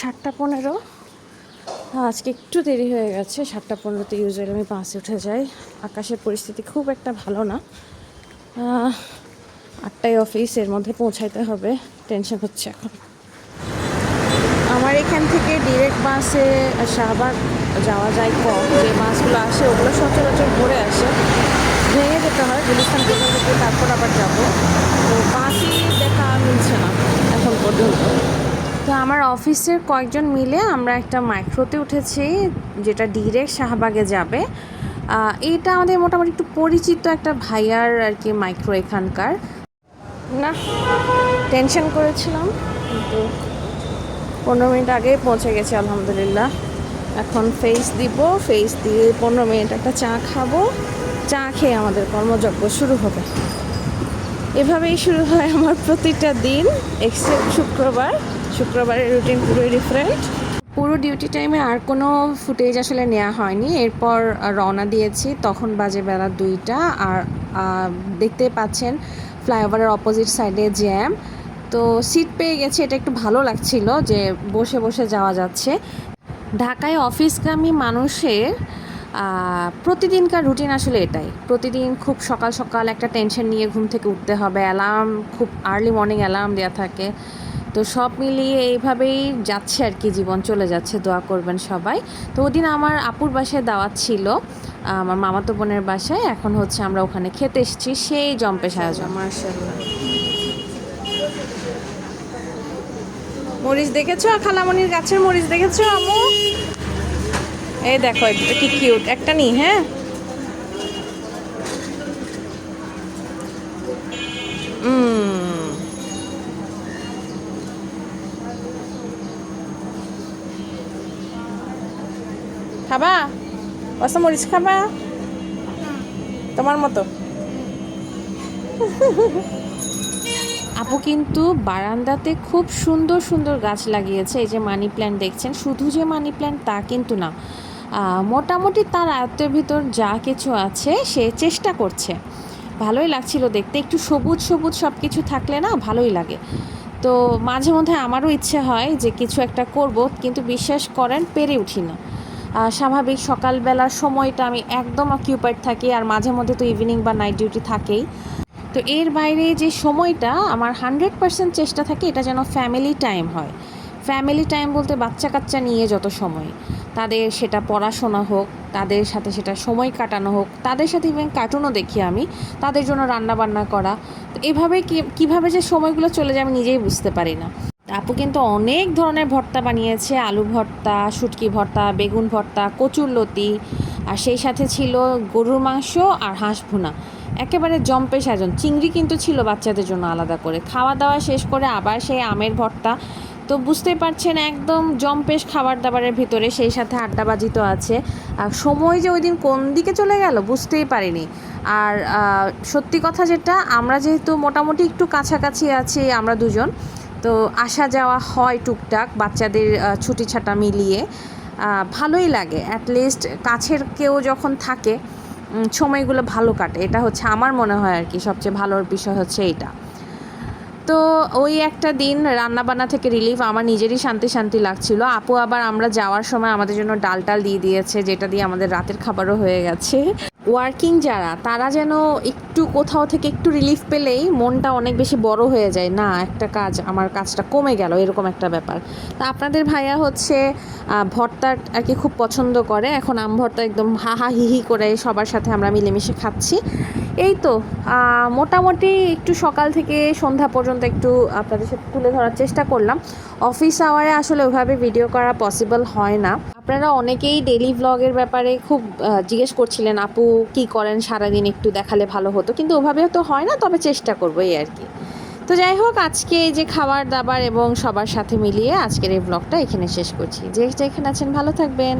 সাতটা পনেরো। আজকে একটু দেরি হয়ে গেছে, সাতটা পনেরোতে ইউজুয়ালি আমি বাসে উঠে যাই। আকাশের পরিস্থিতি খুব একটা ভালো না। আটটায় অফিস এর মধ্যে পৌঁছাইতে হবে টেনশন হচ্ছে এখন। আমার এখান থেকে ডিরেক্ট বাসে শাহবাগ যাওয়া যায় কম। যে বাসগুলো আসে, ওগুলো সচরাচর ঘুরে আসে। ভেঙে যেতে হয়, গুলিস্তান পর্যন্ত তারপর আবার যাব। তো বাসই দেখা মিলছে না, এখন পর্যন্ত। তো আমার অফিসের কয়েকজন মিলে আমরা একটা মাইক্রোতে উঠেছি, যেটা ডিরেক্ট শাহবাগে যাবে। এইটা আমাদের মোটামুটি একটু পরিচিত একটা ভাইয়ার আর কি মাইক্রো এখানকার। না টেনশন করেছিলাম, কিন্তু পনেরো মিনিট আগেই পৌঁছে গেছি, আলহামদুলিল্লাহ। এখন ফেস দিব ফেস দিয়ে পনেরো মিনিট একটা চা খাব। চা খেয়ে আমাদের কর্মযজ্ঞ শুরু হবে। এভাবেই শুরু হয় আমার প্রতিটা দিন এক্সেপ্ট শুক্রবার। শুক্রবারের রুটিন পুরোই ডিফারেন্ট পুরো ডিউটি টাইমে আর কোনো ফুটেজ আসলে নেওয়া হয়নি। এরপর রওনা দিয়েছি, তখন বাজে বেলা দুইটা। আর দেখতে পাচ্ছেন ফ্লাইওভারের অপোজিট সাইডে জ্যাম তো সিট পেয়ে গেছে, এটা একটু ভালো লাগছিল যে বসে বসে যাওয়া যাচ্ছে। ঢাকায় অফিসগামী মানুষের প্রতিদিনকার রুটিন আসলে এটাই। প্রতিদিন খুব সকাল সকাল একটা টেনশন নিয়ে ঘুম থেকে উঠতে হবে। অ্যালার্ম খুব আর্লি মর্নিং অ্যালার্ম দেওয়া থাকে। তো সব মিলিয়ে এইভাবেই যাচ্ছে আর কি, জীবন চলে যাচ্ছে, দোয়া করবেন সবাই। তো ওদিন আমার আপুর বাসায় দাওয়াত ছিল আমার মামাতো বোনের বাসায়, এখন হচ্ছে আমরা ওখানে খেতে এসেছি, সেই জম্পেশ আয়োজন। মরিচ দেখেছ? খালামণির গাছের মরিচ দেখেছ আমু এই দেখো, এটা কি কিউট একটা নি হ্যাঁ? খাবা? মরিচ খাবা? তোমার মতো। আপু কিন্তু বারান্দাতে খুব সুন্দর সুন্দর গাছ লাগিয়েছে। এই যে মানি প্ল্যান্ট দেখছেন, শুধু যে মানি প্ল্যান্ট তা কিন্তু না। মোটামুটি তার আয়ত্তের ভিতর যা কিছু আছে সে চেষ্টা করছে। ভালোই লাগছিল দেখতে। একটু সবুজ সবুজ সব কিছু থাকলে না ভালোই লাগে। তো মাঝে মধ্যে আমারও ইচ্ছে হয় যে কিছু একটা করব, কিন্তু বিশ্বাস করেন, পেরে উঠি না। স্বাভাবিক সকালবেলার সময়টা আমি একদম অকিউপাইড থাকি, আর মাঝে মধ্যে তো ইভিনিং বা নাইট ডিউটি থাকেই। তো এর বাইরে যে সময়টা, আমার হান্ড্রেড পার্সেন্ট চেষ্টা থাকে এটা যেন ফ্যামিলি টাইম হয়। ফ্যামিলি টাইম বলতে বাচ্চা কাচ্চা নিয়ে যত সময়, তাদের সেটা পড়াশোনা হোক, তাদের সাথে সেটা সময় কাটানো হোক, তাদের সাথে ইভেন কার্টুনও দেখি আমি, তাদের জন্য রান্না বান্না করা। তো এভাবে কি, কীভাবে যে সময়গুলো চলে যায় আমি নিজেই বুঝতে পারি না। আপু কিন্তু অনেক ধরনের ভর্তা বানিয়েছে, আলু ভর্তা, শুটকি ভর্তা, বেগুন ভর্তা কচুরলতি আর সেই সাথে ছিল গরুর মাংস আর হাঁস ভুনা। একেবারে জম্পে সাজন। চিংড়ি কিন্তু ছিল বাচ্চাদের জন্য আলাদা করে। খাওয়া দাওয়া শেষ করে আবার সেই আমের ভর্তা। তো বুঝতেই পারছেন, একদম জম্পেশ খাবার দাবারের ভিতরে সেই সাথে আড্ডাবাজি তো আছে। আর সময় যে ওই দিন কোন দিকে চলে গেল বুঝতেই পারিনি। আর সত্যি কথা যেটা, আমরা যেহেতু মোটামুটি একটু কাছাকাছি আছি আমরা দুজন তো আসা যাওয়া হয় টুকটাক, বাচ্চাদের ছুটি ছাটা মিলিয়ে। ভালোই লাগে অ্যাটলিস্ট কাছের কেউ যখন থাকে সময়গুলো ভালো কাটে। এটা হচ্ছে আমার মনে হয় আর কি, সবচেয়ে ভালোর বিষয় হচ্ছে এইটা। তো ওই একটা দিন রান্নাবান্না থেকে রিলিফ আমার নিজেরই শান্তি শান্তি লাগছিল। আপু আবার আমরা যাওয়ার সময় আমাদের জন্য ডাল টাল দিয়ে দিয়েছে, যেটা দিয়ে আমাদের রাতের খাবারও হয়ে গেছে। ওয়ার্কিং যারা, তারা যেন একটু কোথাও থেকে একটু রিলিফ পেলেই মনটা অনেক বেশি বড় হয়ে যায়, না, একটা কাজ, আমার কাজটা কমে গেল। এরকম একটা ব্যাপার। তা আপনাদের ভাইয়া হচ্ছে ভর্তা আর কি খুব পছন্দ করে। এখন আম ভর্তা একদম হা হা, হি হি করে সবার সাথে আমরা মিলেমিশে খাচ্ছি। এই তো মোটামুটি একটু সকাল থেকে সন্ধ্যা পর্যন্ত একটু আপনাদের সাথে তুলে ধরার চেষ্টা করলাম। অফিস আওয়ারে আসলে ওইভাবে ভিডিও করা পসিবল হয় না। আপনারা অনেকেই ডেলি ব্লগের ব্যাপারে খুব জিজ্ঞেস করছিলেন, আপু, কি করেন? সারাদিন একটু দেখালে ভালো হতো। কিন্তু ওভাবেও তো হয় না, তবে চেষ্টা করব এই আর কি তো যাই হোক, আজকে এই যে খাবার দাবার এবং সবার সাথে মিলিয়ে আজকের এই ব্লগটা এখানে শেষ করছি। যে যেখানে আছেন ভালো থাকবেন।